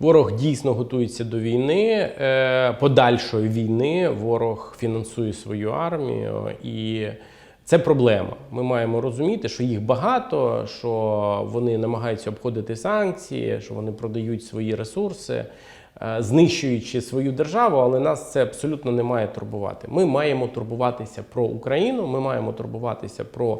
Ворог дійсно готується до війни, е, подальшої війни. Ворог фінансує свою армію, і це проблема. Ми маємо розуміти, що їх багато, що вони намагаються обходити санкції, що вони продають свої ресурси, е, знищуючи свою державу, але нас це абсолютно не має турбувати. Ми маємо турбуватися про Україну, ми маємо турбуватися про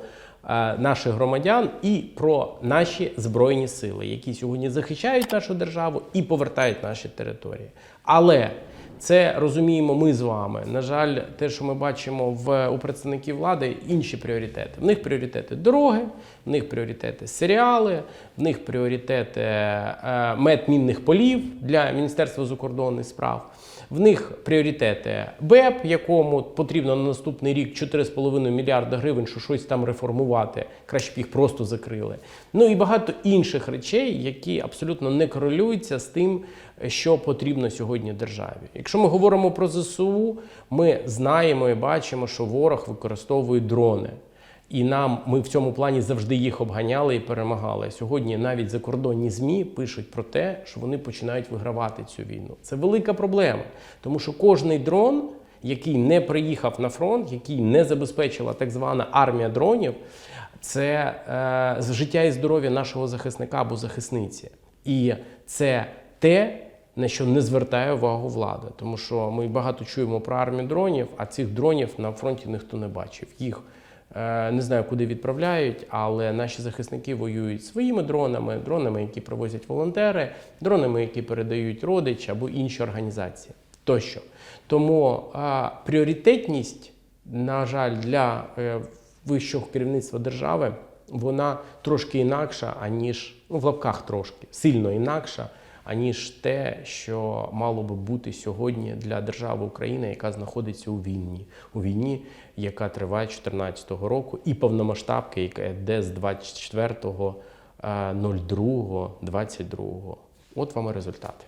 е, наших громадян і про наші збройні сили, які сьогодні захищають нашу державу і повертають наші території. Але це розуміємо ми з вами. На жаль, те, що ми бачимо в у представників влади, інші пріоритети. В них пріоритети дороги, в них пріоритети серіали, в них пріоритети е, мед мінних полів для Міністерства закордонних справ. В них пріоритети БЕП, якому потрібно на наступний рік 4,5 мільярда гривень, що щось там реформувати. Краще б їх просто закрили. Ну і багато інших речей, які абсолютно не корелюються з тим, що потрібно сьогодні державі. Якщо ми говоримо про ЗСУ, ми знаємо і бачимо, що ворог використовує дрони. І нам ми в цьому плані завжди їх обганяли і перемагали. Сьогодні навіть закордонні змі пишуть про те, що вони починають вигравати цю війну. Це велика проблема, тому що кожний дрон, який не приїхав на фронт, який не забезпечила так звана армія дронів, це е, життя і здоров'я нашого захисника або захисниці. І це те, на що не звертає увагу влада, тому що ми багато чуємо про армію дронів, а цих дронів на фронті ніхто не бачив. Їх е, не знаю, куди відправляють, але наші захисники воюють своїми дронами, дронами, які привозять волонтери, дронами, які передають родичі або інші організації. Тощо. Тому е, пріоритетність, на жаль, для е, вищого керівництва держави вона трошки інакша, аніж ну, в лапках трошки сильно інакша, аніж те, що мало би бути сьогодні для держави України, яка знаходиться у війні, у війні, яка триває 2014 року, і повномасштабки, яка йде з 24.02.22. От вам і результати.